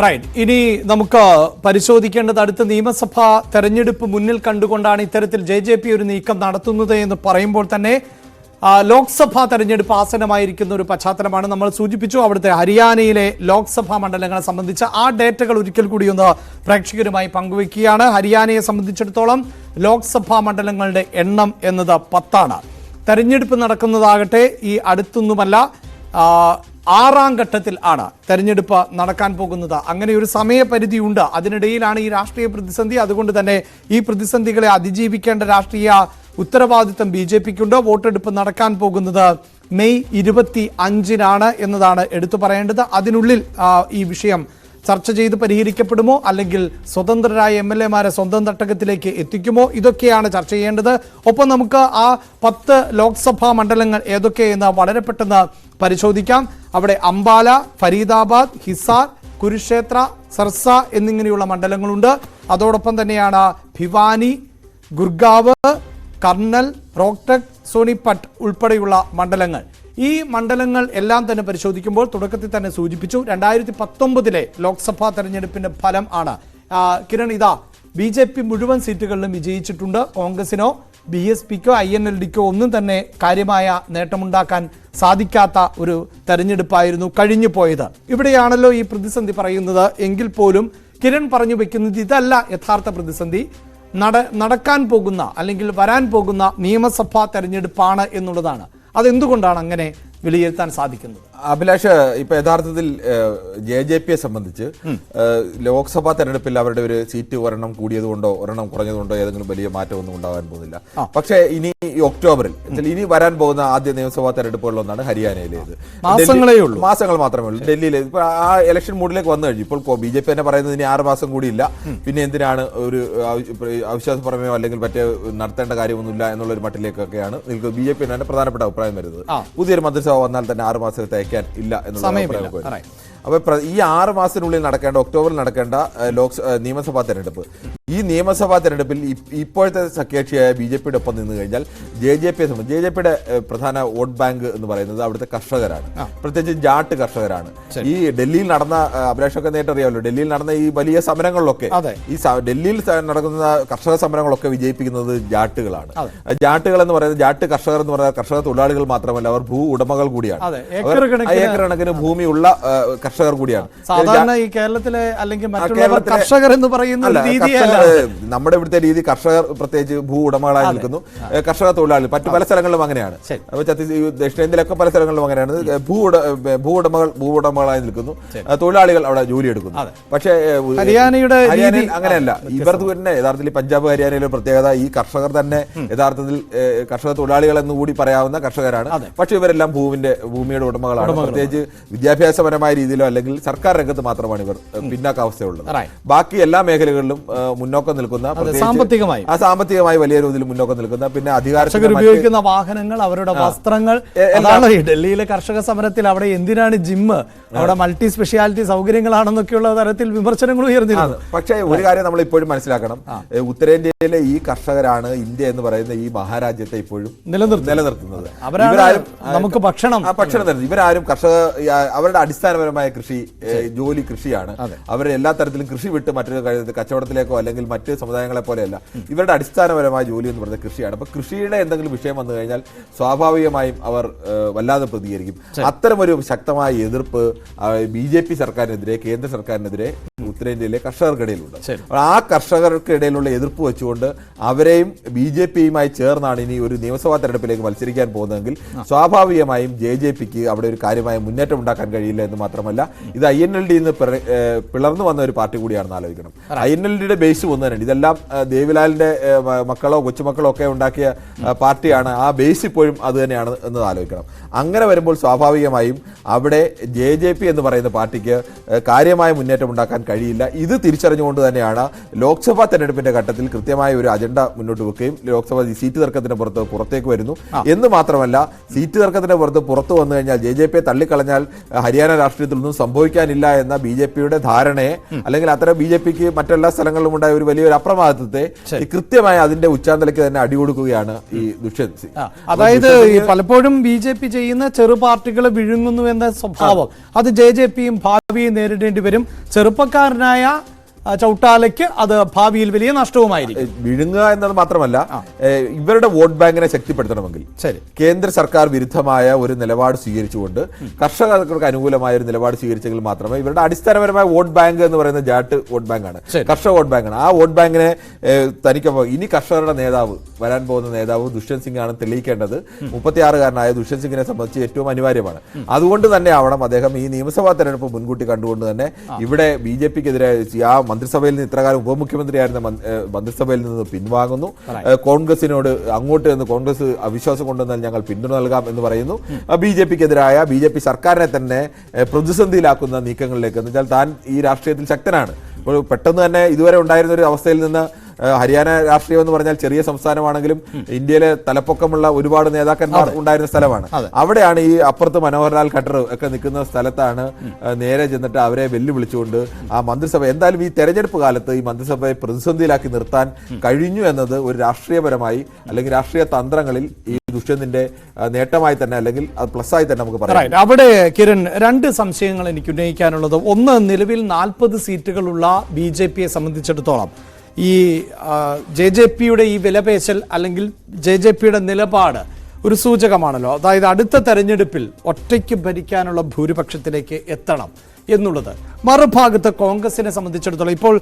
Right ഇനി നമുക്ക് പരിശോധിക്കേണ്ടത് അടുത്ത നിയമസഭാ തെരഞ്ഞെടുപ്പ് മുന്നിൽ കണ്ടുകൊണ്ടാണ് ഇത്തരത്തിൽ ജെ ജെ പി ഒരു നീക്കം നടത്തുന്നത് എന്ന് പറയുമ്പോൾ തന്നെ ലോക്സഭാ തെരഞ്ഞെടുപ്പ് ആസനമായിരിക്കുന്ന ഒരു പശ്ചാത്തലമാണ് നമ്മൾ സൂചിപ്പിച്ചു. അവിടുത്തെ ഹരിയാനയിലെ ലോക്സഭാ മണ്ഡലങ്ങളെ സംബന്ധിച്ച ആ ഡേറ്റകൾ ഒരിക്കൽ കൂടി ഒന്ന് പ്രേക്ഷകരുമായി പങ്കുവയ്ക്കുകയാണ് ഹരിയാനയെ സംബന്ധിച്ചിടത്തോളം ലോക്സഭാ മണ്ഡലങ്ങളുടെ എണ്ണം എന്നത് പത്താണ്. തെരഞ്ഞെടുപ്പ് നടക്കുന്നതാകട്ടെ ഈ അടുത്തൊന്നുമല്ല. ആറാം ഘട്ടത്തിൽ ആണ് തെരഞ്ഞെടുപ്പ് നടക്കാൻ പോകുന്നത്. അങ്ങനെ ഒരു സമയപരിധി ഉണ്ട് അതിനിടയിലാണ് ഈ രാഷ്ട്രീയ പ്രതിസന്ധി. അതുകൊണ്ട് തന്നെ ഈ പ്രതിസന്ധികളെ അതിജീവിക്കേണ്ട രാഷ്ട്രീയ ഉത്തരവാദിത്തം ബി ജെ പിക്കുണ്ട്. വോട്ടെടുപ്പ് നടക്കാൻ പോകുന്നത് മെയ് ഇരുപത്തി അഞ്ചിനാണ് എന്നതാണ് എടുത്തു പറയേണ്ടത്. അതിനുള്ളിൽ ഈ വിഷയം ചർച്ച ചെയ്ത് പരിഹരിക്കപ്പെടുമോ? അല്ലെങ്കിൽ സ്വതന്ത്രരായ എം എൽ എമാരെ സ്വന്തം തട്ടകത്തിലേക്ക് എത്തിക്കുമോ? ഇതൊക്കെയാണ് ചർച്ച ചെയ്യേണ്ടത്. ഒപ്പം നമുക്ക് ആ പത്ത് ലോക്സഭാ മണ്ഡലങ്ങൾ ഏതൊക്കെയെന്ന് വളരെ പെട്ടെന്ന് പരിശോധിക്കാം. അവിടെ അംബാല ഫരീദാബാദ് ഹിസാർ കുരുക്ഷേത്ര സർസ എന്നിങ്ങനെയുള്ള മണ്ഡലങ്ങളുണ്ട്. അതോടൊപ്പം തന്നെയാണ് ഭിവാനി ഗുർഗാവ് കർണൽ റോക്ടക് സോണിപ്പട്ട് ഉൾപ്പെടെയുള്ള മണ്ഡലങ്ങൾ. ഈ മണ്ഡലങ്ങൾ എല്ലാം തന്നെ പരിശോധിക്കുമ്പോൾ തുടക്കത്തിൽ തന്നെ സൂചിപ്പിച്ചു രണ്ടായിരത്തി പത്തൊമ്പതിലെ ലോക്സഭാ തെരഞ്ഞെടുപ്പിന്റെ ഫലം ആണ്. കിരൺ ഇതാ ബി ജെ പി മുഴുവൻ സീറ്റുകളിലും വിജയിച്ചിട്ടുണ്ട്. കോൺഗ്രസിനോ ബി എസ് പിക്കോ ഐ എൻ എൽ ഡിക്കോ ഒന്നും തന്നെ കാര്യമായ നേട്ടമുണ്ടാക്കാൻ സാധിക്കാത്ത ഒരു തെരഞ്ഞെടുപ്പായിരുന്നു കഴിഞ്ഞു പോയത്. ഇവിടെയാണല്ലോ ഈ പ്രതിസന്ധി പറയുന്നത്. എങ്കിൽ പോലും കിരൺ പറഞ്ഞു വെക്കുന്നത് ഇതല്ല യഥാർത്ഥ പ്രതിസന്ധി. നട നടക്കാൻ പോകുന്ന അല്ലെങ്കിൽ വരാൻ പോകുന്ന നിയമസഭാ തെരഞ്ഞെടുപ്പാണ് എന്നുള്ളതാണ്. അതെന്തുകൊണ്ടാണ് അങ്ങനെ വിലയിരുത്താൻ സാധിക്കുന്നത്? അഭിലാഷ് ഇപ്പൊ യഥാർത്ഥത്തിൽ ജെ ജെ പിയെ സംബന്ധിച്ച് ലോക്സഭാ തെരഞ്ഞെടുപ്പിൽ അവരുടെ ഒരു സീറ്റ് ഒരെണ്ണം കൂടിയതുകൊണ്ടോ ഒരെണ്ണം കുറഞ്ഞതുകൊണ്ടോ ഏതെങ്കിലും വലിയ മാറ്റമൊന്നും ഉണ്ടാകാൻ പോകുന്നില്ല. പക്ഷേ ഇനി ഒക്ടോബറിൽ ഇനി വരാൻ പോകുന്ന ആദ്യ നിയമസഭാ തെരഞ്ഞെടുപ്പുകളിലൊന്നാണ് ഹരിയാനയിലേത്. മാസങ്ങളേ ഉള്ളൂ. മാസങ്ങൾ മാത്രമേ ഉള്ളൂ. ഡൽഹിയിലെ ഇപ്പൊ ആ ഇലക്ഷൻ മൂഡിലേക്ക് വന്നു കഴിഞ്ഞു. ഇപ്പോൾ ബി ജെ പി തന്നെ പറയുന്നത് ഇനി ആറ് മാസം കൂടിയില്ല പിന്നെ എന്തിനാണ് ഒരു അവിശ്വാസപ്രമേയോ അവിശ്വാസ പ്രമേയോ അല്ലെങ്കിൽ മറ്റേ നടത്തേണ്ട കാര്യമൊന്നുമില്ല എന്നുള്ള ഒരു മട്ടിലേക്കൊക്കെയാണ് നിൽക്കുന്നത്. ബി ജെ പി തന്നെ പ്രധാനപ്പെട്ട അഭിപ്രായം വരുന്നത്. പുതിയൊരു മന്ത്രിസഭ വന്നാൽ തന്നെ ആറ് മാസത്തെ തയ്ക്കാൻ ഇല്ല എന്നുള്ള സമയമില്ല. അഭിപ്രായമൊക്കെ വരുന്നു. Right. അപ്പൊ ഈ ആറ് മാസത്തിനുള്ളിൽ നടക്കേണ്ട ഒക്ടോബറിൽ നടക്കേണ്ട ലോക്സ നിയമസഭാ തെരഞ്ഞെടുപ്പ് ഈ നിയമസഭാ തെരഞ്ഞെടുപ്പിൽ ഇപ്പോഴത്തെ സഖ്യകക്ഷിയായ ബി ജെ പിയുടെ ഒപ്പം നിന്ന് കഴിഞ്ഞാൽ ജെ ജെ പിയെ സംബന്ധിച്ച് ജെ ജെ പിയുടെ പ്രധാന വോട്ട് ബാങ്ക് എന്ന് പറയുന്നത് അവിടുത്തെ കർഷകരാണ്. പ്രത്യേകിച്ച് ജാട്ട് കർഷകരാണ്. ഈ ഡൽഹിയിൽ നടന്ന അഭിലാഷൊക്കെ നേരിട്ട് അറിയാമല്ലോ ഡൽഹിയിൽ നടന്ന ഈ വലിയ സമരങ്ങളിലൊക്കെ ഈ ഡൽഹിയിൽ നടക്കുന്ന കർഷക സമരങ്ങളൊക്കെ വിജയിപ്പിക്കുന്നത് ജാട്ടുകളാണ്. ജാട്ടുകൾ എന്ന് പറയുന്നത് ജാട്ട് കർഷകർ എന്ന് പറയുന്നത് കർഷക തൊഴിലാളികൾ മാത്രമല്ല അവർ ഭൂ ഉടമകൾ കൂടിയാണ്. ഏക്കർ കണക്കിന് ഭൂമിയുള്ള കർഷകർ കൂടിയാണ്. സാധാരണ ഈ കേരളത്തിലെ അല്ലെങ്കിൽ കർഷകർ എന്ന് പറയുന്ന രീതിയല്ല. നമ്മുടെ ഇവിടുത്തെ രീതി കർഷകർ പ്രത്യേകിച്ച് ഭൂ ഉടമകളായി നിൽക്കുന്നു. കർഷക തൊഴിലാളികൾ. മറ്റു പല സ്ഥലങ്ങളിലും അങ്ങനെയാണ്. ഛത്തീസ് ദക്ഷിണേന്ത്യയിലൊക്കെ പല സ്ഥലങ്ങളിലും അങ്ങനെയാണ്. ഭൂ ഭൂ ഉടമകൾ ഭൂ ഉടമകളായി നിൽക്കുന്നു. തൊഴിലാളികൾ അവിടെ ജോലി എടുക്കുന്നു. പക്ഷേ ഹരിയാനയുടെ ഹരിയാനയിൽ അങ്ങനെയല്ല. ഇവർ തന്നെ യഥാർത്ഥത്തിൽ പഞ്ചാബ് ഹരിയാനയിലെ പ്രത്യേകത ഈ കർഷകർ തന്നെ യഥാർത്ഥത്തിൽ കർഷക തൊഴിലാളികൾ എന്ന് കൂടി പറയാവുന്ന കർഷകരാണ്. പക്ഷേ ഇവരെല്ലാം ഭൂമിന്റെ ഭൂമിയുടെ ഉടമകളാണ്. പ്രത്യേകിച്ച് വിദ്യാഭ്യാസപരമായ രീതിയിലോ അല്ലെങ്കിൽ സർക്കാർ രംഗത്ത് മാത്രമാണ് ഇവർ പിന്നാക്കാവസ്ഥയുള്ളത് ബാക്കി എല്ലാ മേഖലകളിലും മുന്നോക്കം നിൽക്കുന്ന സാമ്പത്തികമായി. ആ സാമ്പത്തികമായി വലിയ രീതിയിൽ മുന്നോക്കം നിൽക്കുന്ന പിന്നെ അധികാര ഉപയോഗിക്കുന്ന വാഹനങ്ങൾ അവരുടെ വസ്ത്രങ്ങൾ. ഡൽഹിയിലെ കർഷക സമരത്തിൽ അവിടെ എന്തിനാണ് ജിമ്മ് അവിടെ മൾട്ടി സ്പെഷ്യാലിറ്റി സൗകര്യങ്ങളാണെന്നൊക്കെയുള്ള തരത്തിൽ വിമർശനങ്ങൾ ഉയർന്നിരുന്നു. പക്ഷേ ഒരു കാര്യം നമ്മൾ ഇപ്പോഴും മനസ്സിലാക്കണം ഉത്തരേന്ത്യയിലെ ഈ കർഷകരാണ് ഇന്ത്യ എന്ന് പറയുന്ന ഈ മഹാരാജ്യത്തെ ഇപ്പോഴും നിലനിർത്തുന്നത്. അവരാണ് നമുക്ക് ഭക്ഷണം. ഭക്ഷണം തരുന്നത്. ഇവരാരും കർഷക അവരുടെ അടിസ്ഥാനപരമായ കൃഷി ജോലി കൃഷിയാണ്. അവർ എല്ലാ തരത്തിലും കൃഷി വിട്ട് മറ്റൊരു കച്ചവടത്തിലേക്കോ അല്ലെങ്കിൽ മറ്റ് സമുദായങ്ങളെ പോലെയല്ല. ഇവരുടെ അടിസ്ഥാനപരമായ ജോലി എന്ന് പറയുന്നത് കൃഷിയാണ്. അപ്പോൾ കൃഷിയുടെ എന്തെങ്കിലും വിഷയം വന്നു കഴിഞ്ഞാൽ സ്വാഭാവികമായും അവർ വല്ലാതെ പ്രതികരിക്കും. അത്തരമൊരു ശക്തമായ എതിർപ്പ് ബി ജെ പി സർക്കാരിനെതിരെ കേന്ദ്ര സർക്കാരിനെതിരെ ഉത്തരേന്ത്യയിലെ കർഷകർക്കിടയിലുണ്ട്. ആ കർഷകർക്കിടയിലുള്ള എതിർപ്പ് വെച്ചുകൊണ്ട് അവരെയും ബി ജെ പിയുമായി ചേർന്നാണ് ഇനി ഒരു നിയമസഭാ തെരഞ്ഞെടുപ്പിലേക്ക് മത്സരിക്കാൻ പോകുന്നതെങ്കിൽ സ്വാഭാവികമായും ജെ ജെ പിക്ക് അവിടെ ഒരു കാര്യമായ മുന്നേറ്റം ഉണ്ടാക്കാൻ കഴിയില്ല എന്ന് മാത്രമല്ല ഇത് ഐ എൻ എൽ ഡി നിന്ന് പിളർന്നു വന്ന ഒരു പാർട്ടി കൂടിയാണെന്ന് ആലോചിക്കണം. ഐ എൻ എൽ ഡിയുടെ ബേസ് ഒന്ന് തന്നെയാണ് ഇതെല്ലാം ദേവിലാലിന്റെ മക്കളോ കൊച്ചുമക്കളോ ഒക്കെ ഉണ്ടാക്കിയ പാർട്ടിയാണ്. ആ ബേസ് ഇപ്പോഴും അത് തന്നെയാണ് എന്ന് ആലോചിക്കണം. അങ്ങനെ വരുമ്പോൾ സ്വാഭാവികമായും അവിടെ ജെ ജെ പി എന്ന് പറയുന്ന പാർട്ടിക്ക് കാര്യമായ മുന്നേറ്റം ഉണ്ടാക്കാൻ കഴിയില്ല ഇത് തിരിച്ചറിഞ്ഞുകൊണ്ട് തന്നെയാണ് ലോക്സഭാ തെരഞ്ഞെടുപ്പിന്റെ ഘട്ടത്തിൽ കൃത്യമായ ഒരു അജണ്ട മുന്നോട്ട് വെക്കുകയും ലോക്സഭ സീറ്റ് തർക്കത്തിന് പുറത്ത് പുറത്തേക്ക് വരുന്നു. എന്ന് മാത്രമല്ല സീറ്റ് തർക്കത്തിന് പുറത്ത് പുറത്തു വന്നു കഴിഞ്ഞാൽ ജെ ജെ പിയെ തള്ളിക്കളഞ്ഞാൽ ഹരിയാന രാഷ്ട്രീയത്തിൽ ഒന്നും സംഭവിക്കാനില്ല എന്ന ബി ജെ പിയുടെ ധാരണയെ അല്ലെങ്കിൽ അത്തരം ബി ജെ പിക്ക് മറ്റെല്ലാ സ്ഥലങ്ങളിലും ഉണ്ടായ ഒരു വലിയൊരു അപ്രമാദത്തെ കൃത്യമായി അതിന്റെ ഉച്ചാന്തലയ്ക്ക് തന്നെ അടികൊടുക്കുകയാണ് ഈ ദുഷ്യന്ത് സിംഗ് അതായത് പലപ്പോഴും ബി ജെ പി ചെയ്യുന്ന ചെറു പാർട്ടികൾ വിഴുങ്ങുന്നു എന്ന സ്വഭാവം. അത് ജെ ജെ പിയും ഭാവിയെ നേരിടേണ്ടി വരും. ചെറുപ്പക്കാരനായ ചൗട്ടാലയ്ക്ക് അത് ഭാവിയിൽ വലിയ നഷ്ടവുമായിരിക്കും. വിഴുങ്ങുക എന്നത് മാത്രമല്ല ഇവരുടെ വോട്ട് ബാങ്കിനെ ശക്തിപ്പെടുത്തണമെങ്കിൽ ശരി. കേന്ദ്ര സർക്കാർ വിരുദ്ധമായ ഒരു നിലപാട് സ്വീകരിച്ചുകൊണ്ട് കർഷകർക്ക് അനുകൂലമായ ഒരു നിലപാട് സ്വീകരിച്ചെങ്കിൽ മാത്രമേ ഇവരുടെ അടിസ്ഥാനപരമായ വോട്ട് ബാങ്ക് എന്ന് പറയുന്ന ജാട്ട് വോട്ട് ബാങ്കാണ്. കർഷക വോട്ട് ബാങ്കാണ് ആ വോട്ട് ബാങ്കിനെ തനിക്ക് ഇനി കർഷകരുടെ നേതാവ് വരാൻ പോകുന്ന നേതാവ് ദുഷ്യന്ത് സിംഗ് ആണ് തെളിയിക്കേണ്ടത്. മുപ്പത്തിയാറുകാരനായ ദുഷ്യന്ത് സിംഗിനെ സംബന്ധിച്ച് ഏറ്റവും അനിവാര്യമാണ്. അതുകൊണ്ട് തന്നെ ആവണം അദ്ദേഹം ഈ നിയമസഭാ തെരഞ്ഞെടുപ്പ് മുൻകൂട്ടി കണ്ടുകൊണ്ട് തന്നെ ഇവിടെ ബി ജെ പിക്കെതിരെ ആ മന്ത്രിസഭയിൽ നിന്ന് ഇത്രകാലം ഉപമുഖ്യമന്ത്രിയായിരുന്ന മന്ത്രിസഭയിൽ നിന്ന് പിൻവാങ്ങുന്നു. കോൺഗ്രസിനോട് അങ്ങോട്ട് നിന്ന് കോൺഗ്രസ് അവിശ്വാസം കൊണ്ടുവന്നാൽ ഞങ്ങൾ പിന്തുണ നൽകാം എന്ന് പറയുന്നു. ബി ജെ പിക്കെതിരായ ബി ജെ പി സർക്കാരിനെ തന്നെ പ്രതിസന്ധിയിലാക്കുന്ന നീക്കങ്ങളിലേക്ക് എന്ന് വെച്ചാൽ താൻ ഈ രാഷ്ട്രീയത്തിൽ ശക്തനാണ്. പെട്ടെന്ന് തന്നെ ഇതുവരെ ഉണ്ടായിരുന്ന ഒരു അവസ്ഥയിൽ നിന്ന് ഹരിയാന രാഷ്ട്രീയം എന്ന് പറഞ്ഞാൽ ചെറിയ സംസ്ഥാനമാണെങ്കിലും ഇന്ത്യയിലെ തലപ്പൊക്കമുള്ള ഒരുപാട് നേതാക്കന്മാർ ഉണ്ടായിരുന്ന സ്ഥലമാണ്. അവിടെയാണ് ഈ അപ്പുറത്ത് മനോഹർലാൽ ഖട്ടർ ഒക്കെ നിൽക്കുന്ന സ്ഥലത്താണ് നേരെ ചെന്നിട്ട് അവരെ വെല്ലുവിളിച്ചുകൊണ്ട് ആ മന്ത്രിസഭ. എന്തായാലും ഈ തെരഞ്ഞെടുപ്പ് കാലത്ത് ഈ മന്ത്രിസഭയെ പ്രതിസന്ധിയിലാക്കി നിർത്താൻ കഴിഞ്ഞു എന്നത് ഒരു രാഷ്ട്രീയപരമായി അല്ലെങ്കിൽ രാഷ്ട്രീയ തന്ത്രങ്ങളിൽ ഈ ദുഷ്യന്തിന്റെ നേട്ടമായി തന്നെ അല്ലെങ്കിൽ അത് പ്ലസ് ആയി തന്നെ നമുക്ക് പറയാം അവിടെ കിരൺ രണ്ട് സംശയങ്ങൾ എനിക്ക് ഉന്നയിക്കാനുള്ളത്. ഒന്ന് നിലവിൽ നാൽപ്പത് സീറ്റുകളുള്ള ബി ജെ പിയെ സംബന്ധിച്ചിടത്തോളം. ഈ ജെ ജെ പിയുടെ ഈ വിലപേശൽ അല്ലെങ്കിൽ ജെ ജെ പിയുടെ നിലപാട് ഒരു സൂചകമാണല്ലോ. അതായത് അടുത്ത തെരഞ്ഞെടുപ്പിൽ ഒറ്റയ്ക്ക് ഭരിക്കാനുള്ള ഭൂരിപക്ഷത്തിലേക്ക് എത്തണം എന്നുള്ളത്. മറുഭാഗത്ത് കോൺഗ്രസിനെ സംബന്ധിച്ചിടത്തോളം ഇപ്പോൾ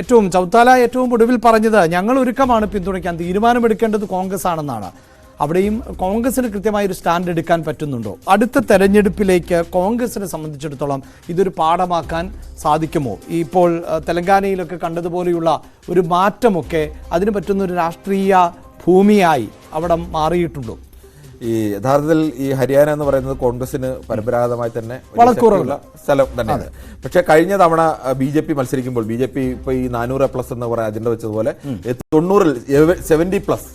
ഏറ്റവും ചൗത്താല ഏറ്റവും ഒടുവിൽ പറഞ്ഞത് ഞങ്ങൾ ഒരുക്കമാണ് പിന്തുണയ്ക്കാൻ തീരുമാനമെടുക്കേണ്ടത് കോൺഗ്രസ് ആണെന്നാണ് അവിടെയും കോൺഗ്രസിന് കൃത്യമായ ഒരു സ്റ്റാൻഡ് എടുക്കാൻ പറ്റുന്നുണ്ടോ? അടുത്ത തെരഞ്ഞെടുപ്പിലേക്ക് കോൺഗ്രസിനെ സംബന്ധിച്ചിടത്തോളം ഇതൊരു പാഠമാക്കാൻ സാധിക്കുമോ? ഇപ്പോൾ തെലങ്കാനയിലൊക്കെ കണ്ടതുപോലെയുള്ള ഒരു മാറ്റമൊക്കെ അതിന് പറ്റുന്ന ഒരു രാഷ്ട്രീയ ഭൂമിയായി അവിടെ മാറിയിട്ടുണ്ടോ? ഈ യഥാർത്ഥത്തിൽ ഈ ഹരിയാന എന്ന് പറയുന്നത് കോൺഗ്രസിന് പരമ്പരാഗതമായി തന്നെ ശക്തിയുള്ള സ്ഥലം തന്നെയാണ്. പക്ഷേ കഴിഞ്ഞ തവണ ബി ജെ പി മത്സരിക്കുമ്പോൾ ബി ജെ പി ഇപ്പൊ ഈ നാനൂറ് പ്ലസ് എന്ന് പറയുന്ന അജണ്ട വെച്ചതുപോലെ തൊണ്ണൂറിൽ seventy plus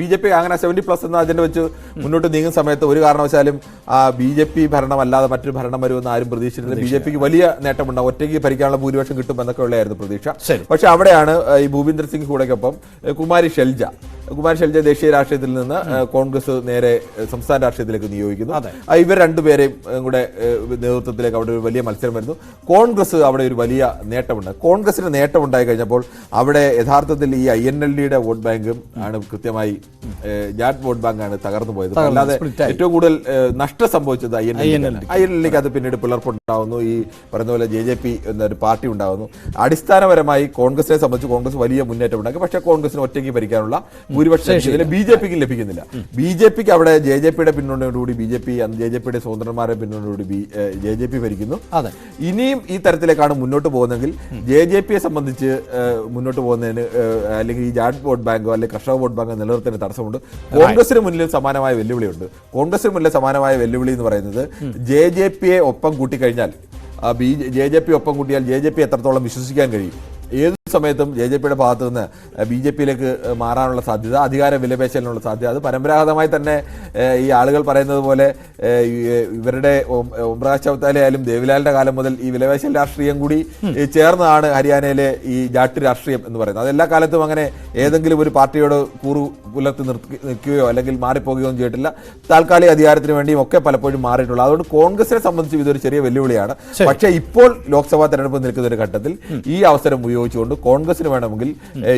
B J P അങ്ങനെ സെവന്റി പ്ലസ് എന്ന അജണ്ട വെച്ച് മുന്നോട്ട് നീങ്ങുന്ന സമയത്ത് ഒരു കാരണവശാലും ആ ബി ജെ പി ഭരണമല്ലാതെ മറ്റൊരു ഭരണം വരുമെന്ന് ആരും പ്രതീക്ഷിച്ചിരുന്നില്ല. ബി ജെ പിക്ക് വലിയ നേട്ടമുണ്ടാവും. ഒറ്റയ്ക്ക് ഭരിക്കാനുള്ള ഭൂരിപക്ഷം കിട്ടും എന്നൊക്കെ ഉള്ളതായിരുന്നു പ്രതീക്ഷ. പക്ഷെ അവിടെയാണ് ഈ ഭൂപീന്ദർ സിംഗ് കൂടെക്കൊപ്പം കുമാരി ഷെൽജ. കുമാരി ശൈലജ ദേശീയ രാഷ്ട്രീയത്തിൽ നിന്ന് കോൺഗ്രസ് നേരെ സംസ്ഥാന രാഷ്ട്രീയത്തിലേക്ക് നിയോഗിക്കുന്നു. ഇവർ രണ്ടുപേരെയും കൂടെ നേതൃത്വത്തിലേക്ക് അവിടെ ഒരു വലിയ മത്സരം വരുന്നു. കോൺഗ്രസ് അവിടെ ഒരു വലിയ നേട്ടമുണ്ട്. കോൺഗ്രസിന് നേട്ടമുണ്ടായി കഴിഞ്ഞപ്പോൾ അവിടെ യഥാർത്ഥത്തിൽ ഈ ഐ എൻ എൽ ഡിയുടെ വോട്ട് ബാങ്കും ആണ് കൃത്യമായി ജാറ്റ് വോട്ട് ബാങ്കാണ് തകർന്നു പോയത്. അല്ലാതെ ഏറ്റവും കൂടുതൽ നഷ്ടം സംഭവിച്ചത് I N L I N എല്ലിലേക്ക് അത് പിന്നീട് പിളർപ്പുണ്ടാവുന്നു. ഈ പറയുന്ന പോലെ ജെ ജെ പി എന്നൊരു പാർട്ടി ഉണ്ടാവുന്നു. അടിസ്ഥാനപരമായി കോൺഗ്രസിനെ സംബന്ധിച്ച് കോൺഗ്രസ് വലിയ മുന്നേറ്റം ഉണ്ടാക്കി പക്ഷേ കോൺഗ്രസിന് ഒറ്റയ്ക്ക് ഭരിക്കാനുള്ള ഭൂരിപക്ഷം ലഭിക്കുന്നില്ല ബി ജെ പിക്ക് ലഭിക്കുന്നില്ല. ബി ജെ പിക്ക് അവിടെ ജെ ജെ പിയുടെ പിന്തുണയോടുകൂടി B J P J J പിയുടെ സ്വതന്ത്രന്മാരുടെ പിന്തുണയോടുകൂടി ബി ജെ ജെ പി ഭരിക്കുന്നു. അതെ. ഇനിയും ഈ തരത്തിലേക്കാണ് മുന്നോട്ട് പോകുന്നതെങ്കിൽ ജെ ജെ പിയെ സംബന്ധിച്ച് മുന്നോട്ട് പോകുന്നതിന് അല്ലെങ്കിൽ ഈ ജാറ്റ് വോട്ട് ബാങ്കോ അല്ലെങ്കിൽ കർഷക വോട്ട് ബാങ്കോ നിലനിർത്തുന്ന തടസ്സമുണ്ട്. കോൺഗ്രസിന് മുന്നിൽ സമാനമായ വെല്ലുവിളിയുണ്ട്. കോൺഗ്രസിന് മുന്നിൽ സമാനമായ വെല്ലുവിളി എന്ന് പറയുന്നത് ജെ ജെ പിയെ ഒപ്പം കൂട്ടിക്കഴിഞ്ഞാൽ ബി ജെ ജെ പി ഒപ്പം കൂട്ടിയാൽ ജെ ജെ പി എത്രത്തോളം വിശ്വസിക്കാൻ കഴിയും? സമയത്തും ജെ ജെ പിയുടെ ഭാഗത്തു നിന്ന് ബി ജെ പിയിലേക്ക് മാറാനുള്ള സാധ്യത അധികാര വിലപേശലിനുള്ള സാധ്യത അത് പരമ്പരാഗതമായി തന്നെ ഈ ആളുകൾ പറയുന്നത് പോലെ ഇവരുടെ ഓംപ്രകാശ് ചൗത്താലെ ആയാലും ദേവിലാലിന്റെ കാലം മുതൽ ഈ വിലപേശൽ രാഷ്ട്രീയം കൂടി ചേർന്നതാണ് ഹരിയാനയിലെ ഈ ജാട്ട് രാഷ്ട്രീയം എന്ന് പറയുന്നത്. അത് എല്ലാ കാലത്തും അങ്ങനെ ഏതെങ്കിലും ഒരു പാർട്ടിയോട് കൂറു പുലർത്തി നിൽക്കുകയോ അല്ലെങ്കിൽ മാറിപ്പോകുകയോ ഒന്നും ചെയ്തിട്ടില്ല. താൽക്കാലിക അധികാരത്തിന് വേണ്ടിയും ഒക്കെ പലപ്പോഴും മാറിയിട്ടുള്ളത്. അതുകൊണ്ട് കോൺഗ്രസിനെ സംബന്ധിച്ച് ഇതൊരു ചെറിയ വെല്ലുവിളിയാണ്. പക്ഷേ ഇപ്പോൾ ലോക്സഭാ തെരഞ്ഞെടുപ്പ് നിൽക്കുന്ന ഒരു ഘട്ടത്തിൽ ഈ അവസരം ഉപയോഗിച്ചുകൊണ്ട് കോൺഗ്രസിന് വേണമെങ്കിൽ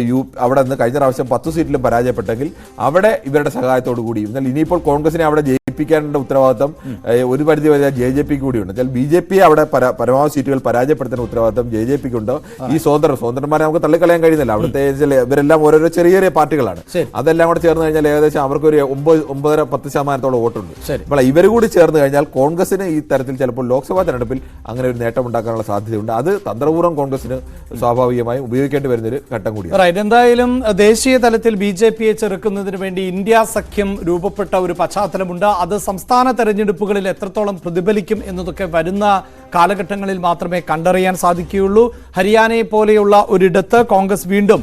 യു അവിടെ നിന്ന് കഴിഞ്ഞ പ്രാവശ്യം പത്ത് സീറ്റിലും പരാജയപ്പെട്ടെങ്കിൽ അവിടെ ഇവരുടെ സഹായത്തോടു കൂടി എന്നാൽ ഇനിയിപ്പോൾ കോൺഗ്രസിനെ അവിടെ ജയിപ്പിക്കാനുള്ള ഉത്തരവാദിത്തം ഒരു പരിധി വരെ ജെ ജെ പിക്ക് കൂടിയുണ്ട്. എന്നാൽ ബി ജെ പി അവിടെ പരമാവധി സീറ്റുകൾ പരാജയപ്പെടുത്തുന്ന ഉത്തരവാദിത്തം ജെ ജെ പിക്ക് ഉണ്ട് ഈ സ്വതന്ത്ര സ്വതന്ത്രന്മാരെ നമുക്ക് തള്ളിക്കളയാൻ കഴിയുന്നില്ല. അവിടുത്തെ ചില- ഇവരെല്ലാം ഓരോരോ ചെറിയ ചെറിയ പാർട്ടികളാണ്. അതെല്ലാം കൂടെ ചേർന്ന് കഴിഞ്ഞാൽ ഏകദേശം അവർക്ക് ഒരു ഒമ്പത് ഒമ്പതര പത്ത് ശതമാനത്തോളം വോട്ടുണ്ട്. അപ്പോൾ ഇവർ കൂടി ചേർന്ന് കഴിഞ്ഞാൽ കോൺഗ്രസിന് ഈ തരത്തിൽ ചിലപ്പോൾ ലോക്സഭാ തെരഞ്ഞെടുപ്പിൽ അങ്ങനെ ഒരു നേട്ടം ഉണ്ടാക്കാനുള്ള സാധ്യതയുണ്ട്. അത് തന്ത്രപൂർവം കോൺഗ്രസിന് സ്വാഭാവികമായി ഉപയോഗിക്കേണ്ടി വരുന്നൊരു ഘട്ടം കൂടിയാണ്. എന്തായാലും ദേശീയ തലത്തിൽ ബി ജെ പിയെ ചെറുക്കുന്നതിന് വേണ്ടി ഇന്ത്യ സഖ്യം രൂപപ്പെട്ട ഒരു പശ്ചാത്തലമുണ്ട്. അത് സംസ്ഥാന തെരഞ്ഞെടുപ്പുകളിൽ എത്രത്തോളം പ്രതിഫലിക്കും എന്നതൊക്കെ വരുന്ന കാലഘട്ടങ്ങളിൽ മാത്രമേ കണ്ടറിയാൻ സാധിക്കുകയുള്ളൂ. ഹരിയാനയെ പോലെയുള്ള ഒരിടത്ത് കോൺഗ്രസ് വീണ്ടും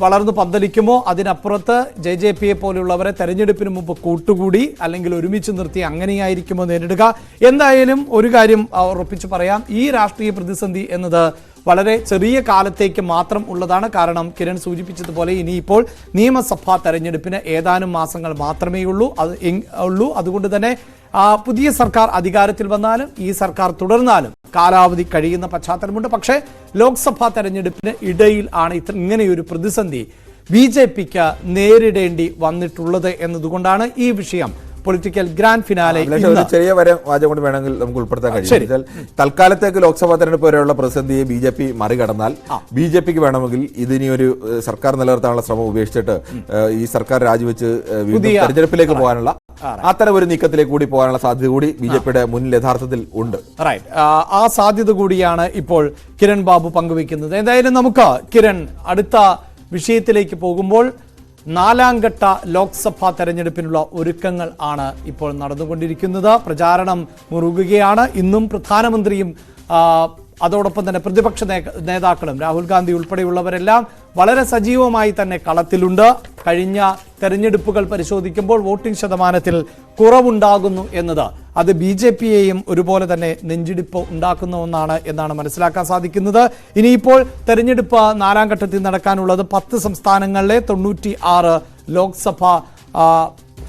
വളർന്നു പന്തലിക്കുമോ? അതിനപ്പുറത്ത് ജെ ജെ പിയെ പോലെയുള്ളവരെ തെരഞ്ഞെടുപ്പിന് മുമ്പ് കൂട്ടുകൂടി അല്ലെങ്കിൽ ഒരുമിച്ച് നിർത്തി അങ്ങനെയായിരിക്കുമോ നേരിടുക? എന്തായാലും ഒരു കാര്യം ഉറപ്പിച്ചു പറയാം. ഈ രാഷ്ട്രീയ പ്രതിസന്ധി എന്നത് വളരെ ചെറിയ കാലത്തേക്ക് മാത്രം ഉള്ളതാണ് കാരണം കിരൺ സൂചിപ്പിച്ചതുപോലെ ഇനിയിപ്പോൾ നിയമസഭാ തെരഞ്ഞെടുപ്പിന് ഏതാനും മാസങ്ങൾ മാത്രമേ ഉള്ളൂ. അത് ഉള്ളൂ. അതുകൊണ്ട് തന്നെ പുതിയ സർക്കാർ അധികാരത്തിൽ വന്നാലും ഈ സർക്കാർ തുടർന്നാലും കാലാവധി കഴിയുന്ന പശ്ചാത്തലമുണ്ട്. പക്ഷേ ലോക്സഭാ തെരഞ്ഞെടുപ്പിന് ഇടയിൽ ആണ് ഇത്ര ഇങ്ങനെയൊരു പ്രതിസന്ധി ബി ജെ പിക്ക് നേരിടേണ്ടി വന്നിട്ടുള്ളത് എന്നതുകൊണ്ടാണ് ഈ വിഷയം പൊളിറ്റിക്കൽ ഗ്രാൻഡ് ഫിനാലെ ചെറിയ വരെ വാചകം കൊണ്ട് വേണമെങ്കിൽ നമുക്ക് ഉൾപ്പെടുത്താൻ കഴിയും. തൽക്കാലത്തേക്ക് ലോക്സഭാ തെരഞ്ഞെടുപ്പ് വരെയുള്ള പ്രതിസന്ധിയെ ബി ജെ പി മറികടന്നാൽ ബി ജെ പിക്ക് വേണമെങ്കിൽ ഇതിനി ഒരു സർക്കാർ നിലനിർത്താനുള്ള ശ്രമം ഉപേക്ഷിച്ചിട്ട് ഈ സർക്കാർ രാജിവെച്ച് തെരഞ്ഞെടുപ്പിലേക്ക് പോകാനുള്ള അത്തരം ഒരു നീക്കത്തിലേക്ക് കൂടി പോകാനുള്ള സാധ്യത കൂടി ബി ജെ പിയുടെ മുന്നിൽ യഥാർത്ഥത്തിൽ ഉണ്ട്. റൈറ്റ് ആ സാധ്യത കൂടിയാണ് ഇപ്പോൾ കിരൺ ബാബു പങ്കുവെക്കുന്നത്. എന്തായാലും നമുക്ക് കിരൺ അടുത്ത വിഷയത്തിലേക്ക് പോകുമ്പോൾ നാലാം ഘട്ട ലോക്സഭാ തെരഞ്ഞെടുപ്പിനുള്ള ഒരുക്കങ്ങൾ ആണ് ഇപ്പോൾ നടന്നുകൊണ്ടിരിക്കുന്നത്. പ്രചാരണം മുറുകുകയാണ്. ഇന്നും പ്രധാനമന്ത്രിയും അതോടൊപ്പം തന്നെ പ്രതിപക്ഷ നേതാക്കളും രാഹുൽ ഗാന്ധി ഉൾപ്പെടെയുള്ളവരെല്ലാം വളരെ സജീവമായി തന്നെ കളത്തിലുണ്ട്. കഴിഞ്ഞ തെരഞ്ഞെടുപ്പുകൾ പരിശോധിക്കുമ്പോൾ വോട്ടിംഗ് ശതമാനത്തിൽ കുറവുണ്ടാകുന്നു എന്നത് അത് ബി ജെ പിയെയും ഒരുപോലെ തന്നെ നെഞ്ചിടിപ്പ് ഉണ്ടാക്കുന്ന ഒന്നാണ് എന്നാണ് മനസ്സിലാക്കാൻ സാധിക്കുന്നത്. ഇനിയിപ്പോൾ തെരഞ്ഞെടുപ്പ് നാലാം ഘട്ടത്തിൽ നടക്കാനുള്ളത് പത്ത് സംസ്ഥാനങ്ങളിലെ തൊണ്ണൂറ്റി ആറ് ലോക്സഭ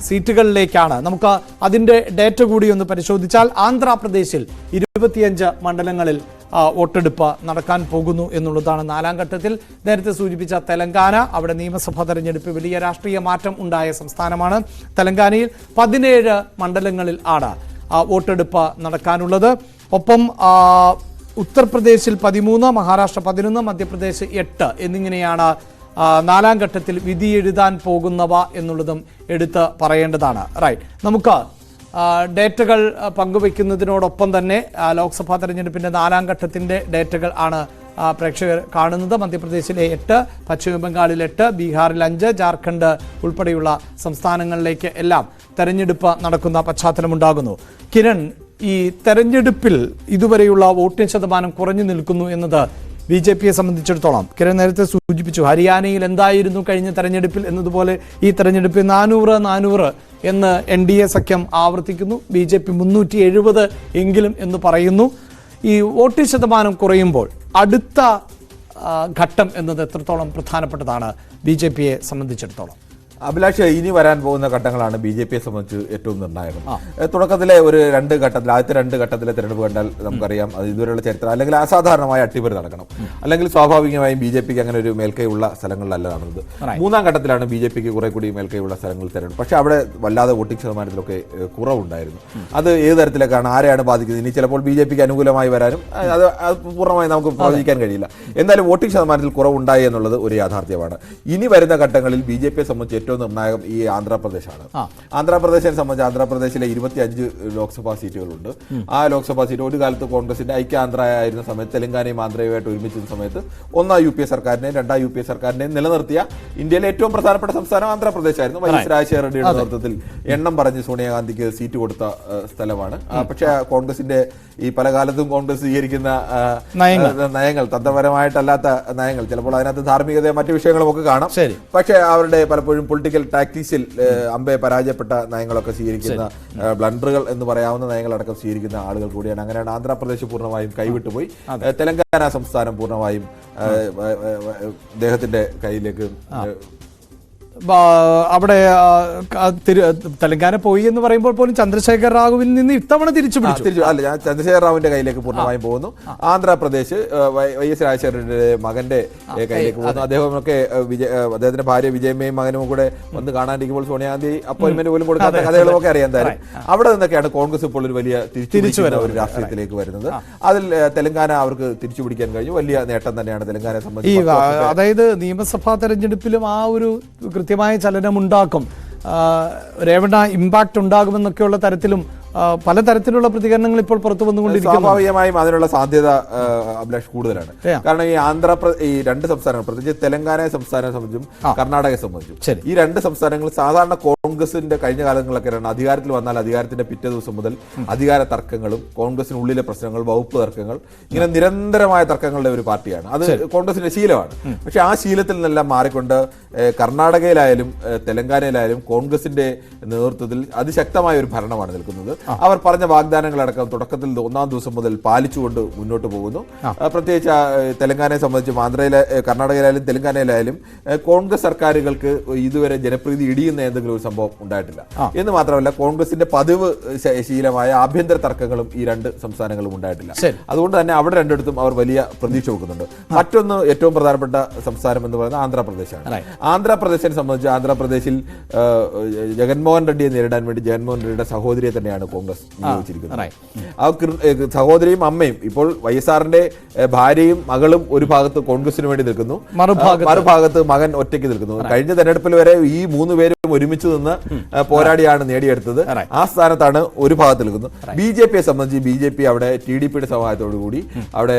സീറ്റുകളിലേക്കാണ്. നമുക്ക് അതിന്റെ ഡേറ്റ കൂടി ഒന്ന് പരിശോധിച്ചാൽ ആന്ധ്രാപ്രദേശിൽ ഇരുപത്തിയഞ്ച് മണ്ഡലങ്ങളിൽ വോട്ടെടുപ്പ് നടക്കാൻ പോകുന്നു എന്നുള്ളതാണ് നാലാം ഘട്ടത്തിൽ. നേരത്തെ സൂചിപ്പിച്ച തെലങ്കാന അവിടെ നിയമസഭാ തെരഞ്ഞെടുപ്പ് വലിയ രാഷ്ട്രീയ മാറ്റം ഉണ്ടായ സംസ്ഥാനമാണ്. തെലങ്കാനയിൽ പതിനേഴ് മണ്ഡലങ്ങളിൽ ആണ് വോട്ടെടുപ്പ് നടക്കാനുള്ളത്. ഒപ്പം ഉത്തർപ്രദേശിൽ പതിമൂന്ന് മഹാരാഷ്ട്ര പതിനൊന്ന് മധ്യപ്രദേശ് എട്ട് എന്നിങ്ങനെയാണ് നാലാം ഘട്ടത്തിൽ വിധി എഴുതാൻ പോകുന്നവ എന്നുള്ളതും എടുത്ത് പറയേണ്ടതാണ്. റൈറ്റ് നമുക്ക് ഡേറ്റകൾ പങ്കുവയ്ക്കുന്നതിനോടൊപ്പം തന്നെ ലോക്സഭാ തെരഞ്ഞെടുപ്പിന്റെ നാലാം ഘട്ടത്തിന്റെ ഡേറ്റകൾ ആണ് പ്രേക്ഷകർ കാണുന്നത്. മധ്യപ്രദേശിലെ എട്ട് പശ്ചിമബംഗാളിൽ എട്ട് ബീഹാറിൽ അഞ്ച് ജാർഖണ്ഡ് ഉൾപ്പെടെയുള്ള സംസ്ഥാനങ്ങളിലേക്ക് എല്ലാം തെരഞ്ഞെടുപ്പ് നടക്കുന്ന പശ്ചാത്തലമുണ്ടാകുന്നു. കിരൺ ഈ തെരഞ്ഞെടുപ്പിൽ ഇതുവരെയുള്ള വോട്ടിംഗ് ശതമാനം കുറഞ്ഞു നിൽക്കുന്നു എന്നത് ബി ജെ പിയെ സംബന്ധിച്ചിടത്തോളം. കിരൺ നേരത്തെ സൂചിപ്പിച്ചു ഹരിയാനയിൽ എന്തായിരുന്നു കഴിഞ്ഞ തെരഞ്ഞെടുപ്പിൽ എന്നതുപോലെ ഈ തെരഞ്ഞെടുപ്പിൽ നാനൂറ് നാനൂറ് എന്ന് എൻ ഡി എ സഖ്യം ആവർത്തിക്കുന്നു. ബി ജെ പി മുന്നൂറ്റി എഴുപത് എങ്കിലും എന്ന് പറയുന്നു. ഈ വോട്ട് ശതമാനം കുറയുമ്പോൾ അടുത്ത ഘട്ടം എന്നത് എത്രത്തോളം പ്രധാനപ്പെട്ടതാണ് ബി ജെ പിയെ സംബന്ധിച്ചിടത്തോളം? അഭിലാഷ് ഇനി വരാൻ പോകുന്ന ഘട്ടങ്ങളാണ് ബി ജെ പിയെ സംബന്ധിച്ച് ഏറ്റവും നിർണായകം. തുടക്കത്തിലെ ഒരു രണ്ട് ഘട്ടത്തിൽ ആദ്യത്തെ രണ്ട് ഘട്ടത്തിലെ തെരഞ്ഞെടുപ്പ് കണ്ടാൽ നമുക്കറിയാം അത് ഇതുവരെയുള്ള ചരിത്രം. അല്ലെങ്കിൽ അസാധാരണമായ അട്ടിമറി നടക്കണം. അല്ലെങ്കിൽ സ്വാഭാവികമായും ബി ജെ പിക്ക് അങ്ങനെ ഒരു മേൽക്കൈയുള്ള സ്ഥലങ്ങളിലല്ല നടന്നത് മൂന്നാം ഘട്ടത്തിലാണ് ബി ജെ പിക്ക് കുറെ കൂടി മേൽക്കൈയുള്ള സ്ഥലങ്ങൾ തെരഞ്ഞെടുപ്പ്. പക്ഷേ അവിടെ വല്ലാതെ വോട്ടിംഗ് ശതമാനത്തിലൊക്കെ കുറവുണ്ടായിരുന്നു. അത് ഏത് തരത്തിലേക്കാണ് ആരെയാണ് ബാധിക്കുന്നത്? ഇനി ചിലപ്പോൾ ബി ജെ പിക്ക് അനുകൂലമായി വരാനും അത് അത് പൂർണമായി നമുക്ക് പ്രവചിക്കാൻ കഴിയില്ല. എന്തായാലും വോട്ടിംഗ് ശതമാനത്തിൽ കുറവുണ്ടായി എന്നുള്ളത് ഒരു യാഥാർത്ഥ്യമാണ്. ഇനി വരുന്ന ഘട്ടങ്ങളിൽ ബി ജെ പിയെ സംബന്ധിച്ച് ഏറ്റവും നിർണായകം ഈ ആന്ധ്രാപ്രദേശാണ്. ആന്ധ്രാപ്രദേശിനെ സംബന്ധിച്ച് ആന്ധ്രാപ്രദേശിലെ ഇരുപത്തി അഞ്ച് ലോക്സഭാ സീറ്റുകളുണ്ട്. ആ ലോക്സഭാ സീറ്റ് ഒരു കാലത്ത് കോൺഗ്രസിന്റെ ഐക്യാന്ധ്ര ആയിരുന്ന സമയത്ത് തെലങ്കാനയും ആന്ധ്രയുമായിട്ട് ഒരുമിച്ചിരുന്ന സമയത്ത് ഒന്നാം യു പി എ സർക്കാരിനെയും രണ്ടാം യു പി എ സർക്കാരിനെയും നിലനിർത്തിയ ഇന്ത്യയിലെ ഏറ്റവും പ്രധാനപ്പെട്ട സംസ്ഥാനം ആന്ധ്രാപ്രദേശായിരുന്നു. വൈ എസ് രാജശേഖര റെഡ്ഡിയുടെ നേതൃത്വത്തിൽ എണ്ണം പറഞ്ഞ് സോണിയാഗാന്ധിക്ക് സീറ്റ് കൊടുത്ത സ്ഥലമാണ്. പക്ഷെ കോൺഗ്രസിന്റെ ഈ പല കാലത്തും കോൺഗ്രസ് സ്വീകരിക്കുന്ന നയങ്ങൾ. തന്ത്രപരമായിട്ടല്ലാത്ത നയങ്ങൾ. ചിലപ്പോൾ അതിനകത്ത് ധാർമ്മികതയോ മറ്റു വിഷയങ്ങളും ഒക്കെ കാണാം. പക്ഷേ അവരുടെ പലപ്പോഴും പൊളിറ്റിക്കൽ ടാക്ടീസിൽ അമ്പെ പരാജയപ്പെട്ട നയങ്ങളൊക്കെ സ്വീകരിക്കുന്ന ബ്ലണ്ടറുകൾ എന്ന് പറയാവുന്ന നയങ്ങളടക്കം സ്വീകരിക്കുന്ന ആളുകൾ കൂടിയാണ്. അങ്ങനെയാണ് ആന്ധ്രാപ്രദേശ് പൂർണമായും കൈവിട്ടുപോയി തെലങ്കാന സംസ്ഥാനം പൂർണമായും അദ്ദേഹത്തിന്റെ കയ്യിലേക്ക് അവിടെ തെലങ്കാന പോയി എന്ന് പറയുമ്പോൾ പോലും ചന്ദ്രശേഖർ റാവുവിൽ നിന്ന് ഇത്തവണ തിരിച്ചു പിടിച്ചു. തിരിച്ചു. അല്ല ഞാൻ ചന്ദ്രശേഖർ റാവുവിന്റെ കയ്യിലേക്ക് പൂർണമായും പോകുന്നു. ആന്ധ്രാപ്രദേശ് വൈ എസ് രാജശേഖരന്റെ മകന്റെ കയ്യിലേക്ക് പോകുന്നു. അദ്ദേഹമൊക്കെ വിജയ അദ്ദേഹത്തിന്റെ ഭാര്യ വിജയമ്മയും മകനും കൂടെ വന്ന് കാണാനിരിക്കുമ്പോൾ സോണിയാഗാന്ധി അപ്പോയിന്റ്മെന്റ് പോലും കൊടുക്കാത്ത കഥകളൊക്കെ അറിയാൻ തരും. അവിടെ നിന്നൊക്കെയാണ് കോൺഗ്രസ് ഇപ്പോൾ ഒരു വലിയ തിരിച്ചു വരുന്ന ഒരു രാഷ്ട്രീയത്തിലേക്ക് വരുന്നത്. അതിൽ തെലങ്കാന അവർക്ക് തിരിച്ചു പിടിക്കാൻ കഴിഞ്ഞു. വലിയ നേട്ടം തന്നെയാണ് തെലങ്കാനയെ സംബന്ധിച്ച് അതായത് നിയമസഭാ തെരഞ്ഞെടുപ്പിലും ആ ഒരു കൃത്യമായ ചലനമുണ്ടാക്കും. രേവണ ഇമ്പാക്റ്റ് ഉണ്ടാകുമെന്നൊക്കെയുള്ള തരത്തിലും പലതരത്തിലുള്ള പ്രതികരണങ്ങൾ ഇപ്പോൾ പുറത്തു വന്നുകൊണ്ടിരിക്കുന്നു. സ്വാഭാവികമായും അതിനുള്ള സാധ്യത അഭിലാഷ് കൂടുതലാണ്. കാരണം ഈ ആന്ധ്രാപ്രദേശ് ഈ രണ്ട് സംസ്ഥാനങ്ങൾ പ്രത്യേകിച്ച് തെലങ്കാന സംസ്ഥാനത്തെ സംബന്ധിച്ചും കർണാടകയെ സംബന്ധിച്ചും. ഈ രണ്ട് സംസ്ഥാനങ്ങൾ സാധാരണ കോൺഗ്രസിന്റെ കഴിഞ്ഞ കാലങ്ങളൊക്കെ രണ്ട് അധികാരത്തിൽ വന്നാൽ അധികാരത്തിന്റെ പിറ്റേ ദിവസം മുതൽ അധികാര തർക്കങ്ങളും കോൺഗ്രസിനുള്ളിലെ പ്രശ്നങ്ങൾ വകുപ്പ് തർക്കങ്ങൾ ഇങ്ങനെ നിരന്തരമായ തർക്കങ്ങളുടെ ഒരു പാർട്ടിയാണ്. അത് കോൺഗ്രസിന്റെ ശീലമാണ്. പക്ഷെ ആ ശീലത്തിൽ നിന്നെല്ലാം മാറിക്കൊണ്ട് കർണാടകയിലായാലും തെലങ്കാനയിലായാലും കോൺഗ്രസിന്റെ നേതൃത്വത്തിൽ അതിശക്തമായ ഒരു ഭരണമാണ് നിൽക്കുന്നത്. അവർ പറഞ്ഞ വാഗ്ദാനങ്ങളടക്കം തുടക്കത്തിൽ ഒന്നാം ദിവസം മുതൽ പാലിച്ചുകൊണ്ട് മുന്നോട്ട് പോകുന്നു. പ്രത്യേകിച്ച് തെലങ്കാനയെ സംബന്ധിച്ച് ആന്ധ്രയിലെ കർണാടകയിലായാലും തെലങ്കാനയിലായാലും കോൺഗ്രസ് സർക്കാരുകൾക്ക് ഇതുവരെ ജനപ്രീതി ഇടിയുന്ന എന്തെങ്കിലും ഒരു സംഭവം ഉണ്ടായിട്ടില്ല. എന്ന് മാത്രമല്ല കോൺഗ്രസിന്റെ പതിവ് ശീലമായ ആഭ്യന്തര തർക്കങ്ങളും ഈ രണ്ട് സംസ്ഥാനങ്ങളും ഉണ്ടായിട്ടില്ല. അതുകൊണ്ട് തന്നെ അവിടെ രണ്ടിടത്തും അവർ വലിയ പ്രതീക്ഷ വെക്കുന്നുണ്ട്. മറ്റൊന്ന് ഏറ്റവും പ്രധാനപ്പെട്ട സംസ്ഥാനം എന്ന് പറയുന്നത് ആന്ധ്രാപ്രദേശാണ്. ആന്ധ്രാപ്രദേശിനെ സംബന്ധിച്ച് ആന്ധ്രാപ്രദേശിൽ ജഗൻമോഹൻ റെഡ്ഡിയെ നേരിടാൻ വേണ്ടി ജഗൻമോഹൻ റെഡ്ഡിയുടെ സഹോദരിയെ തന്നെയാണ് കോൺഗ്രസ് നിയോഗിച്ചിരിക്കുന്നത്. ആ സഹോദരിയും അമ്മയും ഇപ്പോൾ വൈ എസ് ആറിന്റെ ഭാര്യയും മകളും ഒരു ഭാഗത്ത് കോൺഗ്രസിന് വേണ്ടി നിൽക്കുന്നു. മറുഭാഗത്ത്. മകൻ ഒറ്റയ്ക്ക് നിൽക്കുന്നു. കഴിഞ്ഞ തെരഞ്ഞെടുപ്പിൽ വരെ ഈ മൂന്ന് പേരും ഒരുമിച്ച് നിന്ന് പോരാടിയാണ് നേടിയെടുത്തത്. ആ സ്ഥാനത്താണ് ഒരു ഭാഗത്ത് നിൽക്കുന്നത്. ബി ജെ പിയെ സംബന്ധിച്ച് ബി ജെ പി അവിടെ ടി ഡി പിയുടെ സഹായത്തോടുകൂടി അവിടെ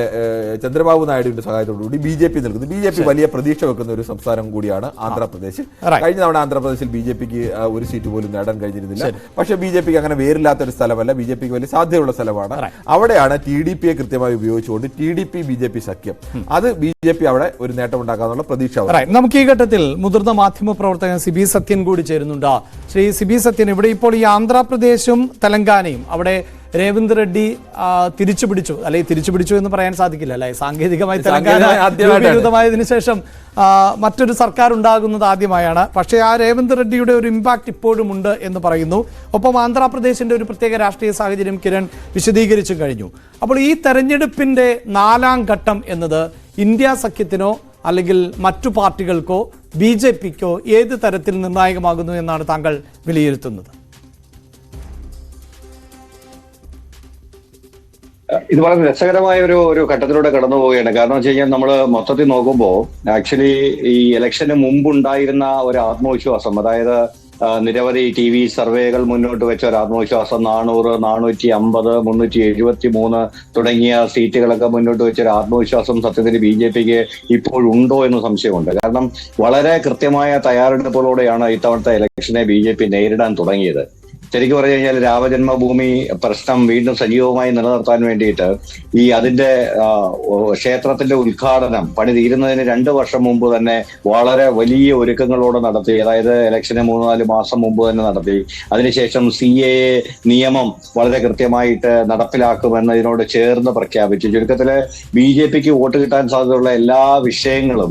ചന്ദ്രബാബു നായിഡുവിന്റെ സഹായത്തോടുകൂടി ബി ജെ പി നിൽക്കുന്നു. ബി ജെ പി വലിയ പ്രതീക്ഷ വെക്കുന്ന ഒരു സംസ്ഥാനം കൂടിയാണ് ആന്ധ്രാപ്രദേശ് കഴിഞ്ഞ തവണ ആന്ധ്രാപ്രദേശിൽ ബി ജെ പിക്ക് ഒരു സീറ്റ് പോലും നേടാൻ കഴിഞ്ഞിരുന്നില്ല. പക്ഷേ ബി ജെ പിക്ക് അങ്ങനെ വേറില്ലാത്ത ഒരു സ്ഥലമല്ല. ബി ജെ പിക്ക് വലിയ സാധ്യതയുള്ള സ്ഥലമാണ്. അവിടെയാണ് ടി ഡി പിയെ കൃത്യമായി ഉപയോഗിച്ചുകൊണ്ട് T D P B J P സഖ്യം. അത് ബി ജെ പി അവിടെ ഒരു നേട്ടം ഉണ്ടാക്കാന്നുള്ള പ്രതീക്ഷ നമുക്ക് ഈ ഘട്ടത്തിൽ മുതിർന്ന മാധ്യമ പ്രവർത്തകൻ സി ബി സത്യൻ കൂടി ചേരുന്നുണ്ട്. ശ്രീ സി ബി സത്യൻ ഇവിടെ ഇപ്പോൾ ഈ ആന്ധ്രാപ്രദേശും തെലങ്കാനയും അവിടെ രേവന്ത് റെഡ്ഡി തിരിച്ചു പിടിച്ചു. അല്ലെങ്കിൽ തിരിച്ചു പിടിച്ചു എന്ന് പറയാൻ സാധിക്കില്ല അല്ലെ? സാങ്കേതികമായി തെലങ്കാന. ശേഷം മറ്റൊരു സർക്കാർ ഉണ്ടാകുന്നത് ആദ്യമായാണ്. പക്ഷേ ആ രേവന്ത് റെഡ്ഡിയുടെ ഒരു ഇമ്പാക്ട് ഇപ്പോഴും ഉണ്ട് എന്ന് പറയുന്നു. ഒപ്പം ആന്ധ്രാപ്രദേശിന്റെ ഒരു പ്രത്യേക രാഷ്ട്രീയ സാഹചര്യം കിരൺ വിശദീകരിച്ചു കഴിഞ്ഞു. അപ്പോൾ ഈ തെരഞ്ഞെടുപ്പിന്റെ നാലാം ഘട്ടം എന്നത് ഇന്ത്യ സഖ്യത്തിനോ അല്ലെങ്കിൽ മറ്റു പാർട്ടികൾക്കോ ബി ജെ പിക്കോ ഏത് തരത്തിൽ നിർണായകമാകുന്നു എന്നാണ് താങ്കൾ വിലയിരുത്തുന്നത്? ഇത് വളരെ രസകരമായ ഒരു ഒരു ഘട്ടത്തിലൂടെ കടന്നു പോവുകയാണ്. കാരണം വെച്ച് കഴിഞ്ഞാൽ നമ്മൾ മൊത്തത്തിൽ നോക്കുമ്പോൾ ആക്ച്വലി ഈ ഇലക്ഷന് മുമ്പുണ്ടായിരുന്ന ഒരു ആത്മവിശ്വാസം അതായത് നിരവധി ടി വി സർവേകൾ മുന്നോട്ട് വെച്ച ഒരു ആത്മവിശ്വാസം നാനൂറ് നാനൂറ്റി അമ്പത് മുന്നൂറ്റി എഴുപത്തി മൂന്ന് തുടങ്ങിയ സീറ്റുകളൊക്കെ മുന്നോട്ട് വെച്ച ഒരു ആത്മവിശ്വാസം സത്യത്തിൽ ബി ജെ പിക്ക് ഇപ്പോഴുണ്ടോ എന്ന് സംശയമുണ്ട്. കാരണം വളരെ കൃത്യമായ തയ്യാറെടുപ്പുകളോടെയാണ് ഇത്തവണത്തെ ഇലക്ഷനെ ബി ജെ പി നേരിടാൻ തുടങ്ങിയത്. ശരിക്കും പറഞ്ഞു കഴിഞ്ഞാൽ രാമജന്മഭൂമി പ്രശ്നം വീണ്ടും സജീവമായി നിലനിർത്താൻ വേണ്ടിയിട്ട് ഈ അതിന്റെ ക്ഷേത്രത്തിന്റെ ഉദ്ഘാടനം പണി തീരുന്നതിന് രണ്ട് വർഷം മുമ്പ് തന്നെ വളരെ വലിയ ഒരുക്കങ്ങളോടെ നടത്തി അതായത് ഇലക്ഷന് മൂന്ന് നാല് മാസം മുമ്പ് തന്നെ നടത്തി. അതിനുശേഷം സി എ നിയമം വളരെ കൃത്യമായിട്ട് നടപ്പിലാക്കുമെന്നതിനോട് ചേർന്ന് പ്രഖ്യാപിച്ചു. ചുരുക്കത്തിൽ ബി ജെ പിക്ക് വോട്ട് കിട്ടാൻ സാധ്യതയുള്ള എല്ലാ വിഷയങ്ങളും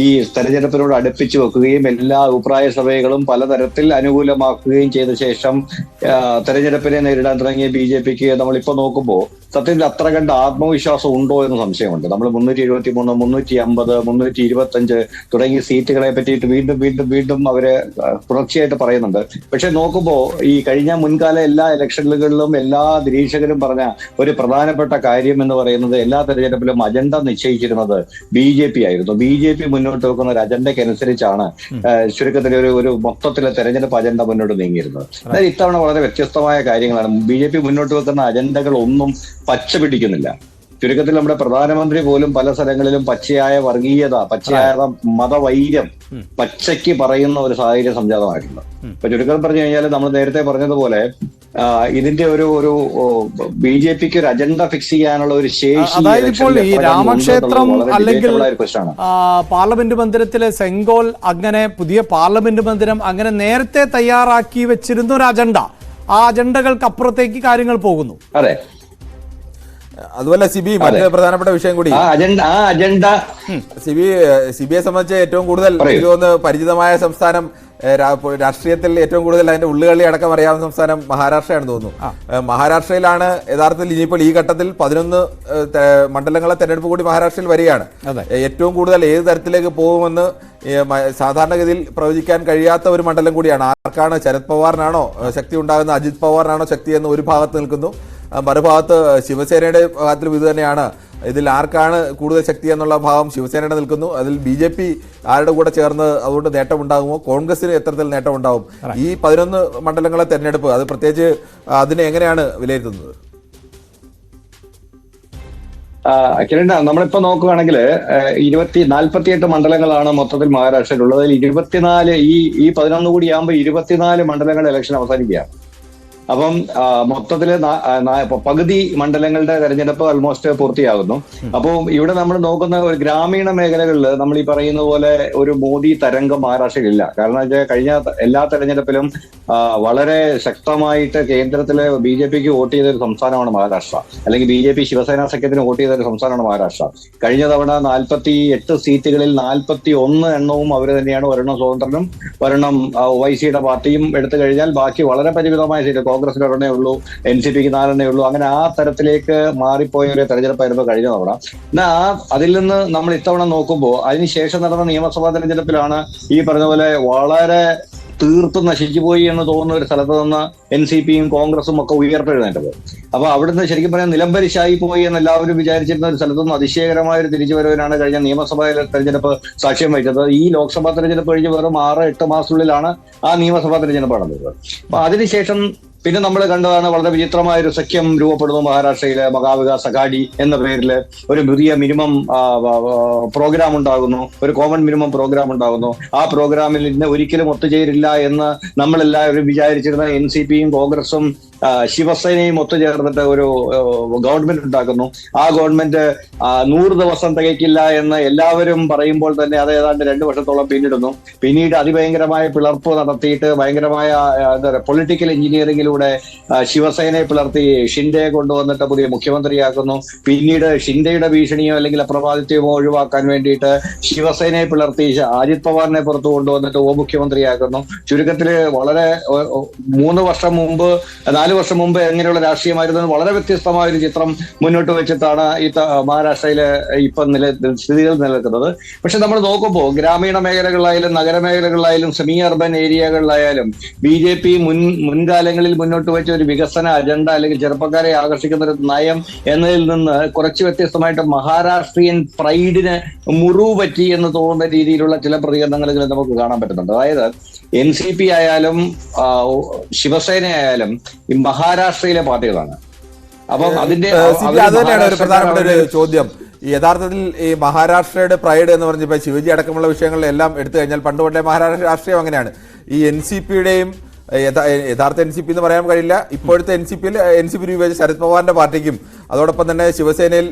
ഈ തെരഞ്ഞെടുപ്പിനോട് അടുപ്പിച്ചു വെക്കുകയും എല്ലാ അഭിപ്രായ സഭകളും പലതരത്തിൽ അനുകൂലമാക്കുകയും ചെയ്ത ശേഷം തെരഞ്ഞെടുപ്പിനെ നേരിടാൻ തുടങ്ങിയ ബി ജെ പിക്ക് നമ്മളിപ്പോ നോക്കുമ്പോൾ സത്യത്തിൽ അത്ര കണ്ട് ആത്മവിശ്വാസം ഉണ്ടോ എന്ന് സംശയമുണ്ട്. നമ്മൾ മുന്നൂറ്റി എഴുപത്തി മൂന്ന് മുന്നൂറ്റി അമ്പത് മുന്നൂറ്റി ഇരുപത്തി അഞ്ച് തുടങ്ങിയ സീറ്റുകളെ പറ്റിയിട്ട് വീണ്ടും വീണ്ടും വീണ്ടും അവർ തുടർച്ചയായിട്ട് പറയുന്നുണ്ട്. പക്ഷെ നോക്കുമ്പോൾ ഈ കഴിഞ്ഞ മുൻകാല എല്ലാ ഇലക്ഷനുകളിലും എല്ലാ നിരീക്ഷകരും പറഞ്ഞ ഒരു പ്രധാനപ്പെട്ട കാര്യം എന്ന് പറയുന്നത് എല്ലാ തെരഞ്ഞെടുപ്പിലും അജണ്ട നിശ്ചയിച്ചിരുന്നത് ബി ജെ പി ആയിരുന്നു. ബി ജെ പി മുന്നോട്ട് വെക്കുന്ന ഒരു അജണ്ടയ്ക്ക് അനുസരിച്ചാണ് ചുരുക്കത്തിൽ ഒരു ഒരു മൊത്തത്തിലെ തെരഞ്ഞെടുപ്പ് അജണ്ട മുന്നോട്ട് നീങ്ങിയിരുന്നത്. അതായത് ഇത്തവണ വളരെ വ്യത്യസ്തമായ കാര്യങ്ങളാണ്. ബി ജെ പി മുന്നോട്ട് വെക്കുന്ന അജണ്ടകൾ ഒന്നും പച്ച പിടിക്കുന്നില്ല. ചുരുക്കത്തിൽ നമ്മുടെ പ്രധാനമന്ത്രി പോലും പല സ്ഥലങ്ങളിലും പച്ചയായ വർഗീയത പച്ചയായ മതവൈര്യം പച്ചയ്ക്ക് പറയുന്ന ഒരു സാഹചര്യം സംജാതമായിട്ടുണ്ട്. ഇപ്പൊ ചുരുക്കം പറഞ്ഞു കഴിഞ്ഞാൽ നമ്മൾ നേരത്തെ പറഞ്ഞതുപോലെ ഇതിന്റെ ഒരു ഒരു ബി ജെ പിക്ക് ഒരു അജണ്ട ഫിക്സ് ചെയ്യാനുള്ള ഒരു ശേഷി അതായത് ഇപ്പോൾ ഈ രാമക്ഷേത്രം അല്ലെങ്കിൽ പാർലമെന്റ് മന്ദിരത്തിലെ സെങ്കോൽ അങ്ങനെ പുതിയ പാർലമെന്റ് മന്ദിരം അങ്ങനെ നേരത്തെ തയ്യാറാക്കി വെച്ചിരുന്ന ഒരു അജണ്ട. ആ അജണ്ടകൾക്ക് അപ്പുറത്തേക്ക് കാര്യങ്ങൾ പോകുന്നു. അതെ. അതുപോലെ സിബി മറ്റൊരു പ്രധാനപ്പെട്ട വിഷയം കൂടി. ആ അജണ്ട ആ അജണ്ട. സിബി സിബിയെ സംബന്ധിച്ച് ഏറ്റവും കൂടുതൽ. എനിക്ക് തോന്നുന്നു പരിചിതമായ സംസ്ഥാനം രാഷ്ട്രീയത്തിൽ ഏറ്റവും കൂടുതൽ അതിന്റെ ഉള്ളുകളി അടക്കം അറിയാവുന്ന സംസ്ഥാനം മഹാരാഷ്ട്രയാണെന്ന് തോന്നുന്നു. മഹാരാഷ്ട്രയിലാണ് യഥാർത്ഥത്തിൽ ഇനിയിപ്പോൾ ഈ ഘട്ടത്തിൽ പതിനൊന്ന് മണ്ഡലങ്ങളെ തെരഞ്ഞെടുപ്പ് കൂടി മഹാരാഷ്ട്രയിൽ വരികയാണ്. ഏറ്റവും കൂടുതൽ ഏത് തരത്തിലേക്ക് പോകുമെന്ന് സാധാരണഗതിയിൽ പ്രവചിക്കാൻ കഴിയാത്ത ഒരു മണ്ഡലം കൂടിയാണ്. ആർക്കാണ് ശരത് പവാറിനാണോ ശക്തി ഉണ്ടാകുന്ന അജിത് പവാറിനാണോ ശക്തി എന്ന് ഒരു ഭാഗത്ത് നിൽക്കുന്നു. മറുഭാഗത്ത് ശിവസേനയുടെ ഭാഗത്തിലും ഇത് തന്നെയാണ്. ഇതിൽ ആർക്കാണ് കൂടുതൽ ശക്തി എന്നുള്ള ഭാവം ശിവസേനയുടെ നിൽക്കുന്നു. അതിൽ ബി ജെ പി ആരുടെ കൂടെ ചേർന്ന് അതുകൊണ്ട് നേട്ടം ഉണ്ടാകുമോ കോൺഗ്രസിന് എത്രത്തിൽ നേട്ടം ഉണ്ടാകും ഈ പതിനൊന്ന് മണ്ഡലങ്ങളെ തെരഞ്ഞെടുപ്പ് അത് പ്രത്യേകിച്ച് അതിനെ എങ്ങനെയാണ് വിലയിരുത്തുന്നത്? കിരണ്ട നമ്മളിപ്പോ നോക്കുകയാണെങ്കിൽ ഇരുപത്തി നാൽപ്പത്തിയെട്ട് മണ്ഡലങ്ങളാണ് മൊത്തത്തിൽ മഹാരാഷ്ട്രയിലുള്ളത്. അതിൽ ഇരുപത്തിനാല് ഈ ഈ പതിനൊന്ന് കൂടി ആകുമ്പോൾ ഇരുപത്തിനാല് മണ്ഡലങ്ങളുടെ ഇലക്ഷൻ അവസാനിക്കുകയാണ്. അപ്പം മൊത്തത്തിൽ പകുതി മണ്ഡലങ്ങളുടെ തെരഞ്ഞെടുപ്പ് ഓൾമോസ്റ്റ് പൂർത്തിയാകുന്നു. അപ്പോൾ ഇവിടെ നമ്മൾ നോക്കുന്ന ഒരു ഗ്രാമീണ മേഖലകളിൽ നമ്മൾ ഈ പറയുന്ന പോലെ ഒരു മോദി തരംഗം മഹാരാഷ്ട്രയിലില്ല കാരണം വെച്ചാൽ കഴിഞ്ഞ എല്ലാ തെരഞ്ഞെടുപ്പിലും വളരെ ശക്തമായിട്ട് കേന്ദ്രത്തിലെ ബി ജെ പിക്ക് വോട്ട് ചെയ്ത ഒരു സംസ്ഥാനമാണ് മഹാരാഷ്ട്ര. അല്ലെങ്കിൽ ബി ജെ പി ശിവസേന സഖ്യത്തിന് വോട്ട് ചെയ്ത ഒരു സംസ്ഥാനമാണ് മഹാരാഷ്ട്ര. കഴിഞ്ഞ തവണ നാൽപ്പത്തി എട്ട് സീറ്റുകളിൽ നാൽപ്പത്തി ഒന്ന് എണ്ണവും അവർ തന്നെയാണ് ഒരെണ്ണം സ്വതന്ത്രനും ഒരെണ്ണം ഒവൈസിയുടെ പാർട്ടിയും എടുത്തു കഴിഞ്ഞാൽ ബാക്കി വളരെ പരിമിതമായ സീറ്റ്. കോൺഗ്രസിന് ഒരെണ്ണേ ഉള്ളൂ എൻ സി പിക്ക് നാലെണ്ണേ ഉള്ളൂ. അങ്ങനെ ആ തരത്തിലേക്ക് മാറിപ്പോയ ഒരു തെരഞ്ഞെടുപ്പായിരുന്നു കഴിഞ്ഞ തവണ. എന്നാൽ ആ അതിൽ നിന്ന് നമ്മൾ ഇത്തവണ നോക്കുമ്പോൾ അതിനുശേഷം നടന്ന നിയമസഭാ തെരഞ്ഞെടുപ്പിലാണ് ഈ പറഞ്ഞ പോലെ വളരെ തീർത്തും നശിച്ചുപോയി എന്ന് തോന്നുന്ന ഒരു സ്ഥലത്ത് നിന്ന് എൻ സി പിയും കോൺഗ്രസും ഒക്കെ ഉയർത്തെഴുന്നേറ്റത്. അപ്പൊ അവിടുന്ന് ശരിക്കും പറയാൻ നിലംബരിശായി പോയി എന്ന് എല്ലാവരും വിചാരിച്ചിരുന്ന ഒരു സ്ഥലത്തുനിന്ന് അതിശയകരമായ ഒരു തിരിച്ചുവരവിനാണ് കഴിഞ്ഞ നിയമസഭാ തെരഞ്ഞെടുപ്പ് സാക്ഷ്യം വഹിച്ചത്. ഈ ലോക്സഭാ തെരഞ്ഞെടുപ്പ് കഴിഞ്ഞ് വെറും ആറ് എട്ട് മാസത്തിനുള്ളിലാണ് ആ നിയമസഭാ തെരഞ്ഞെടുപ്പ് നടന്നത്. അപ്പൊ അതിനുശേഷം പിന്നെ നമ്മൾ കണ്ടതാണ് വളരെ വിചിത്രമായ ഒരു സഖ്യം രൂപപ്പെടുന്നു മഹാരാഷ്ട്രയിലെ മഹാവികാസ് അഗാഡി എന്ന പേരിൽ ഒരു പുതിയ മിനിമം പ്രോഗ്രാം ഉണ്ടാകുന്നു. ഒരു കോമൺ മിനിമം പ്രോഗ്രാം ഉണ്ടാകുന്നു. ആ പ്രോഗ്രാമിൽ ഇന്ന് ഒരിക്കലും ഒത്തുചേരില്ല എന്ന് നമ്മളെല്ലാവരും വിചാരിച്ചിരുന്ന എൻ സി പിയും കോൺഗ്രസും ശിവസേനയും ഒത്തുചേർന്നിട്ട് ഒരു ഗവൺമെന്റ് ഉണ്ടാക്കുന്നു. ആ ഗവൺമെന്റ് നൂറ് ദിവസം തികയ്ക്കില്ല എന്ന് എല്ലാവരും പറയുമ്പോൾ തന്നെ അത് ഏതാണ്ട് രണ്ടു വർഷത്തോളം പിന്നിടുന്നു. പിന്നീട് അതിഭയങ്കരമായ പിളർപ്പ് നടത്തിയിട്ട് ഭയങ്കരമായ എന്താ പറയുക പൊളിറ്റിക്കൽ എഞ്ചിനീയറിംഗിലൂടെ ശിവസേനയെ പിളർത്തി ഷിൻഡയെ കൊണ്ടുവന്നിട്ട് പുതിയ മുഖ്യമന്ത്രിയാക്കുന്നു. പിന്നീട് ഷിൻഡയുടെ ഭീഷണിയോ അല്ലെങ്കിൽ അപ്രമാദിത്യമോ ഒഴിവാക്കാൻ വേണ്ടിയിട്ട് ശിവസേനയെ പിളർത്തി അജിത് പവാറിനെ പുറത്തു കൊണ്ടുവന്നിട്ട് ഉപമുഖ്യമന്ത്രിയാക്കുന്നു. ചുരുക്കത്തിൽ വളരെ മൂന്ന് വർഷം മുമ്പ് നാല് വർഷം മുമ്പ് എങ്ങനെയുള്ള രാഷ്ട്രീയമായിരുന്നു വളരെ വ്യത്യസ്തമായ ഒരു ചിത്രം മുന്നോട്ട് വെച്ചിട്ടാണ് ഈ മഹാരാഷ്ട്രയിലെ ഇപ്പൊ നില സ്ഥിതികൾ നിലനിൽക്കുന്നത്. പക്ഷെ നമ്മൾ നോക്കുമ്പോൾ ഗ്രാമീണ മേഖലകളിലായാലും നഗരമേഖലകളിലായാലും സെമി അർബൻ ഏരിയകളിലായാലും ബി ജെ പി മുൻ മുൻകാലങ്ങളിൽ മുന്നോട്ട് വെച്ച ഒരു വികസന അജണ്ട അല്ലെങ്കിൽ ചെറുപ്പക്കാരെ ആകർഷിക്കുന്ന ഒരു നയം എന്നതിൽ നിന്ന് കുറച്ച് വ്യത്യസ്തമായിട്ട് മഹാരാഷ്ട്രീയൻ പ്രൈഡിന് മുറിവ് പറ്റി എന്ന് തോന്നുന്ന രീതിയിലുള്ള ചില പ്രതികരണങ്ങളെങ്കിലും നമുക്ക് കാണാൻ പറ്റുന്നുണ്ട്. അതായത് എൻ സി പി ആയാലും ശിവസേന ആയാലും ഈ മഹാരാഷ്ട്രയിലെ പാർട്ടികളാണ് അപ്പം അതിന്റെ അത് തന്നെയാണ് ഒരു പ്രധാനപ്പെട്ട ഒരു ചോദ്യം. യഥാർത്ഥത്തിൽ ഈ മഹാരാഷ്ട്രയുടെ പ്രൈഡ് എന്ന് പറഞ്ഞപ്പോൾ ശിവജി അടക്കമുള്ള വിഷയങ്ങളിലെല്ലാം എടുത്തു കഴിഞ്ഞാൽ പണ്ട് പണ്ടേ മഹാരാഷ്ട്ര രാഷ്ട്രീയം അങ്ങനെയാണ്. ഈ എൻ സി പിയുടെയും യഥാർത്ഥ എൻ സി പി എന്ന് പറയാൻ കഴിയില്ല. ഇപ്പോഴത്തെ എൻ സി പിയിൽ എൻ സി പി രൂപീകരിച്ച ശരത് പവാറിന്റെ പാർട്ടിക്കും അതോടൊപ്പം തന്നെ ശിവസേനയിൽ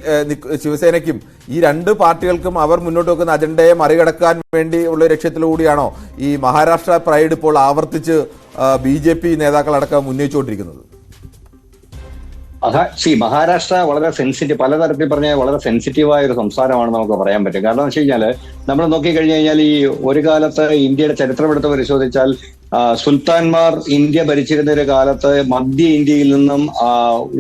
ശിവസേനയ്ക്കും ഈ രണ്ട് പാർട്ടികൾക്കും അവർ മുന്നോട്ട് വെക്കുന്ന അജണ്ടയെ മറികടക്കാൻ വേണ്ടി ഉള്ള ലക്ഷ്യത്തിലൂടെയാണോ ഈ മഹാരാഷ്ട്ര പ്രൈഡ് ഇപ്പോൾ ആവർത്തിച്ച് ബി ജെ പി നേതാക്കളടക്കം ഉന്നയിച്ചുകൊണ്ടിരിക്കുന്നത്? സി മഹാരാഷ്ട്ര വളരെ സെൻസിറ്റീവ് പലതരത്തിൽ പറഞ്ഞാൽ വളരെ സെൻസിറ്റീവായ ഒരു സംസ്ഥാനമാണ് നമുക്ക് പറയാൻ പറ്റും. കാരണം എന്ന് വെച്ച് കഴിഞ്ഞാൽ നമ്മൾ നോക്കിക്കഴിഞ്ഞു കഴിഞ്ഞാൽ ഈ ഒരു കാലത്ത് ഇന്ത്യയുടെ ചരിത്രം എടുത്ത് പരിശോധിച്ചാൽ സുൽത്താൻമാർ ഇന്ത്യ ഭരിച്ചിരുന്ന ഒരു കാലത്ത് മധ്യ ഇന്ത്യയിൽ നിന്നും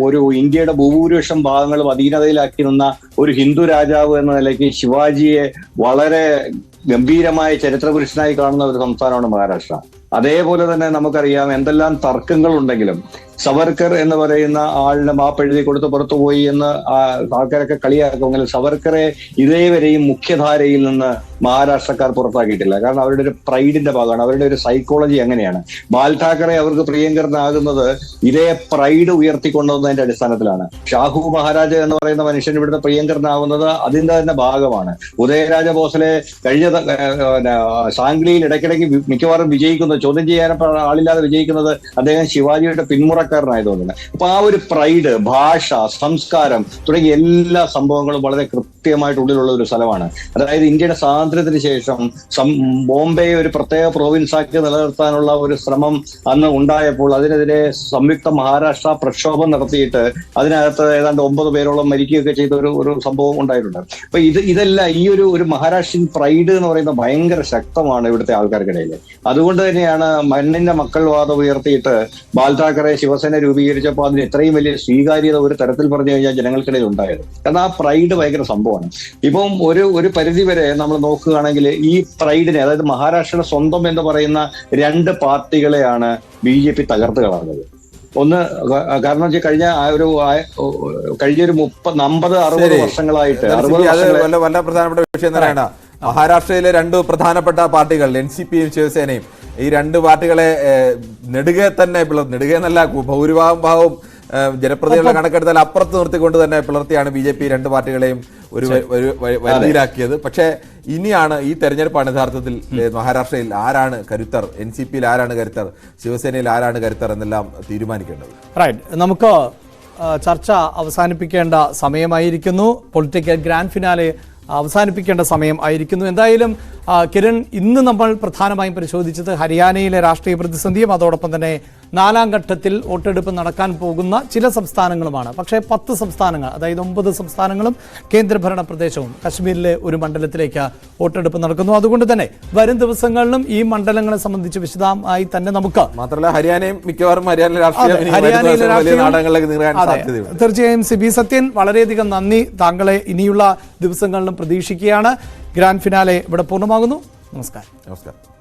ഒരു ഇന്ത്യയുടെ ഭൂരിപക്ഷം ഭാഗങ്ങളും അധീനതയിലാക്കി നിന്ന ഒരു ഹിന്ദു രാജാവ് എന്ന നിലയ്ക്ക് ശിവാജിയെ വളരെ ഗംഭീരമായ ചരിത്രപുരുഷനായി കാണുന്ന ഒരു സംസ്ഥാനമാണ് മഹാരാഷ്ട്ര. അതേപോലെ തന്നെ നമുക്കറിയാം എന്തെല്ലാം തർക്കങ്ങൾ ഉണ്ടെങ്കിലും സവർക്കർ എന്ന് പറയുന്ന ആളിന് മാപ്പ് എഴുതി കൊടുത്ത് പുറത്തുപോയി എന്ന് ആൾക്കാരൊക്കെ കളിയാക്കുമെങ്കിലും സവർക്കറെ ഇതേവരെയും മുഖ്യധാരയിൽ നിന്ന് മഹാരാഷ്ട്രക്കാർ പുറത്താക്കിയിട്ടില്ല. കാരണം അവരുടെ ഒരു പ്രൈഡിന്റെ ഭാഗമാണ്. അവരുടെ ഒരു സൈക്കോളജി അങ്ങനെയാണ്. ബാൽ ഠാക്കറെ അവർക്ക് പ്രിയങ്കരനാകുന്നത് ഇതേ പ്രൈഡ് ഉയർത്തിക്കൊണ്ടുവന്നതിന്റെ അടിസ്ഥാനത്തിലാണ്. ഷാഹു മഹാരാജ എന്ന് പറയുന്ന മനുഷ്യൻ ഇവിടുത്തെ പ്രിയങ്കരനാകുന്നത് അതിന്റെ തന്നെ ഭാഗമാണ്. ഉദയരാജ ബോസലെ കഴിഞ്ഞ സാംഗ്ലിയിൽ ഇടയ്ക്കിടയ്ക്ക് മിക്കവാറും വിജയിക്കുന്നത് ചോദ്യം ചെയ്യാൻ ആളില്ലാതെ വിജയിക്കുന്നത് അദ്ദേഹം ശിവാജിയുടെ പിന്മുറക്കാരനായതുകൊണ്ടാണ് അപ്പൊ ആ ഒരു പ്രൈഡ് ഭാഷ സംസ്കാരം തുടങ്ങിയ എല്ലാ സംഭവങ്ങളും വളരെ കൃത്യമായിട്ട് ഉള്ളിലുള്ള ഒരു സ്ഥലമാണ്. അതായത് ഇന്ത്യയുടെ സ്വാതന്ത്ര്യത്തിന് ശേഷം ബോംബെ ഒരു പ്രത്യേക പ്രോവിൻസ് ആക്കി നിലനിർത്താനുള്ള ഒരു ശ്രമം അന്ന് ഉണ്ടായപ്പോൾ അതിനെതിരെ സംയുക്ത മഹാരാഷ്ട്ര പ്രക്ഷോഭം നടത്തിയിട്ട് അതിനകത്ത് ഏതാണ്ട് ഒമ്പത് പേരോളം മരിക്കുകയൊക്കെ ചെയ്ത ഒരു ഒരു സംഭവം ഉണ്ടായിട്ടുണ്ട്. അപ്പൊ ഇത് ഇതെല്ലാം ഈ ഒരു ഒരു മഹാരാഷ്ട്രൻ പ്രൈഡ് എന്ന് പറയുന്ന ഭയങ്കര ശക്തമാണ് ഇവിടുത്തെ ആൾക്കാർക്കിടയിൽ അതുകൊണ്ട് തന്നെയാണ് മണ്ണിന്റെ മക്കൾ വാദം ഉയർത്തിയിട്ട് ബാൽ ഠാക്കറെ ശിവസേന രൂപീകരിച്ചപ്പോൾ അതിന് ഇത്രയും വലിയ സ്വീകാര്യത ഒരു തരത്തിൽ പറഞ്ഞു കഴിഞ്ഞാൽ ജനങ്ങൾക്കിടയിൽ ഉണ്ടായത്. കാരണം ആ പ്രൈഡ് ഭയങ്കര സംഭവമാണ്. ഇപ്പം ഒരു ഒരു പരിധി വരെ നമ്മൾ നോക്കുകയാണെങ്കിൽ ഈ പ്രൈഡിനെ അതായത് മഹാരാഷ്ട്രയുടെ സ്വന്തം എന്ന് പറയുന്ന രണ്ട് പാർട്ടികളെയാണ് ബി ജെ പി തകർത്ത് കളഞ്ഞത്. ഒന്ന് കാരണം വെച്ചാൽ കഴിഞ്ഞ ആ ഒരു കഴിഞ്ഞ ഒരു മുപ്പത് അമ്പത് അറുപത്. വർഷങ്ങളായിട്ട് അറുപത് വല്ല വല്ല പ്രധാനപ്പെട്ട വിഷയം തന്നെയാണ്. മഹാരാഷ്ട്രയിലെ രണ്ട് പ്രധാനപ്പെട്ട പാർട്ടികൾ എൻ സി പിയും ശിവസേനയും. ഈ രണ്ട് പാർട്ടികളെ നെടുകെ തന്നെ നെടുകെ എന്നല്ല ഭൂരിഭാഗം ഭാഗവും ഏഹ്, ജനപ്രതിനിധികളുടെ കണക്കെടുത്താൽ അപ്പുറത്ത് നിർത്തിക്കൊണ്ട് തന്നെ പിളർത്തിയാണ് ബി ജെ പി രണ്ട് പാർട്ടികളെയും ഒരു വലിയാക്കിയത് പക്ഷേ ഇനിയാണ് ഈ തെരഞ്ഞെടുപ്പാണ് യഥാർത്ഥത്തിൽ മഹാരാഷ്ട്രയിൽ ആരാണ് കരുത്തർ എൻ സി പിയിൽ ആരാണ് കരുത്തർ ശിവസേനയിൽ ആരാണ് കരുത്തർ എന്നെല്ലാം തീരുമാനിക്കേണ്ടത്. റൈറ്റ് നമുക്ക് ചർച്ച അവസാനിപ്പിക്കേണ്ട സമയമായിരിക്കുന്നു. പൊളിറ്റിക്കൽ ഗ്രാൻഡ് ഫിനാലെ അവസാനിപ്പിക്കേണ്ട സമയം ആയിരിക്കുന്നു. എന്തായാലും കിരൺ ഇന്ന് നമ്മൾ പ്രധാനമായും പരിശോധിച്ചത് ഹരിയാനയിലെ രാഷ്ട്രീയ പ്രതിസന്ധിയും അതോടൊപ്പം തന്നെ നാലാം ഘട്ടത്തിൽ വോട്ടെടുപ്പ് നടക്കാൻ പോകുന്ന ചില സംസ്ഥാനങ്ങളുമാണ്. പക്ഷേ പത്ത് സംസ്ഥാനങ്ങൾ അതായത് ഒമ്പത് സംസ്ഥാനങ്ങളും കേന്ദ്രഭരണ പ്രദേശവും കശ്മീരിലെ ഒരു മണ്ഡലത്തിലേക്ക് വോട്ടെടുപ്പ് നടക്കുന്നു. അതുകൊണ്ട് തന്നെ വരും ദിവസങ്ങളിലും ഈ മണ്ഡലങ്ങളെ സംബന്ധിച്ച് വിശദമായി തന്നെ നമുക്ക് മാത്രമല്ല ഹരിയാനയും മിക്കവാറും തീർച്ചയായും സിബി സത്യൻ വളരെയധികം നന്ദി. താങ്കളെ ഇനിയുള്ള ദിവസങ്ങളിലും പ്രതീക്ഷിക്കുകയാണ്. ഗ്രാൻഡ് ഫിനാലെ ഇവിടെ പൂർണമാകുന്നു. നമസ്കാരം. നമസ്കാരം.